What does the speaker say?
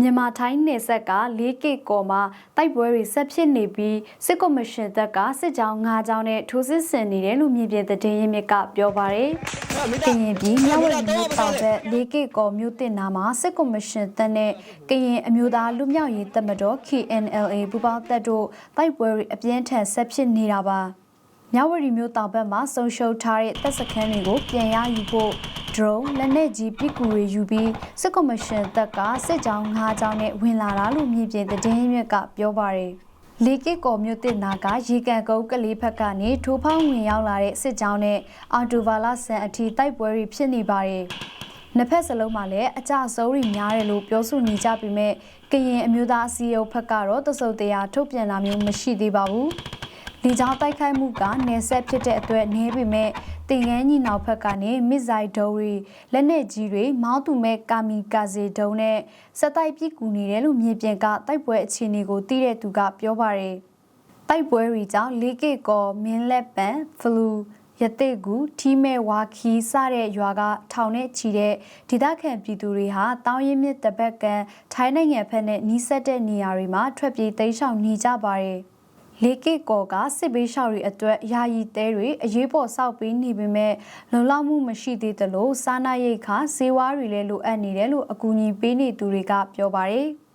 မြန်မာထိုင်းနယ်ဆက်က 4K ကော်မှာတိုက်ပွဲတွေဆက်ဖြစ်နေပြီးစစ်ကော်မရှင်တပ်ကစစ်ကြောင်း9ကြောင်းနဲ့ထိုးစစ်ဆင်နေတယ်လို့မြေပြင်သတင်းရင်းမြစ်ကပြောပါရယ်။ကရင်ပြည်မြဝတီမြို့တောင်ဘက် 4K ကော်မြို့တင်နာမှာစစ်ကော်မရှင်တပ်နဲ့ကရင်အမျိုးသားလူမျိုးရေးတပ်မတော် KNLA ပူးပေါင်းတပ်တို့တိုက်ပွဲတွေအပြင်းထန်ဆက်ဖြစ်နေတာပါ။မြဝတီမြို့တောင်ဘက်မှာဆုံရှုံထားတဲ့တပ်စခန်းတွေကိုပြန်ရယူဖို့ drone လက်နက်ကြီးပစ်ကူတွေယူပြီးစစ်ကော်မရှင်တပ်ကစစ်ကြောင်း၅ကြောင်းနဲ့ဝင်လာတာလို့မြေပြင်သတင်းရင်းမြစ်ကပြောပါရယ်လေကစ်ကော်မြို့တင်နာကရေကန်ကုန်းကလေးဘက်ကနေထိုးဖောင်းဝင်ရောက်လာတဲ့စစ်ကြောင်းနဲ့အာတိုဗာလာဆန်အထီတိုက်ပွဲတွေဖြစ်နေပါတယ်။နှစ်ဖက်စလုံးမှာလည်းအကြဆုံးတွေများတယ်လို့ပြောဆိုနေကြပေမဲ့ကရင်အမျိုးသားအစည်းအရုံးဘက်ကတော့တစုံတရာထုတ်ပြန်တာမျိုးမရှိသေးပါဘူး။ ဒီကြောင့်တိုက်ခိုက်မှုကနေဆက်ဖြစ်တဲ့အတွက်နေပေမဲ့တင်ငန်းညီနောက်ဘက်ကနေမစ်ဇိုင်ဒုံးတွေလက်နက်ကြီးတွေမောင်းသူမဲ့ကာမီကာဇေဒုံးနဲ့စက်တိုက်ပစ်ကူနေတယ်လို့မြေပြင်ကတိုက်ပွဲအခြေအနေကိုသိတဲ့သူကပြောပါတယ်။တိုက်ပွဲတွေကြောင့်လေးကေကောမင်းလက်ပံဖလူရတိတ်ကူထီးမဲ့ဝါခီစတဲ့ရွာကထောင်နဲ့ချီတဲ့ဒေသခံပြည်သူတွေဟာတောင်းရင်မြစ်တပတ်ကန်ထိုင်းနိုင်ငံဖက်နဲ့နီးစပ်တဲ့နေရာတွေမှာထွက်ပြေးတိမ်းရှောင်နေကြပါတယ်။ လေကစ်ကော်ကစစ်ဘေးရှောင်တွေအတွက်ယာယီတဲတွေအရေးပေါ်စောက်ပေးနေပေမဲ့လုံလောက်မှုမရှိသေးသလိုစားနပ်ရိက္ခာဈေးဝါးတွေလည်းလိုအပ်နေတယ်လို့အကူအညီပေးနေသူတွေကပြောပါတယ်။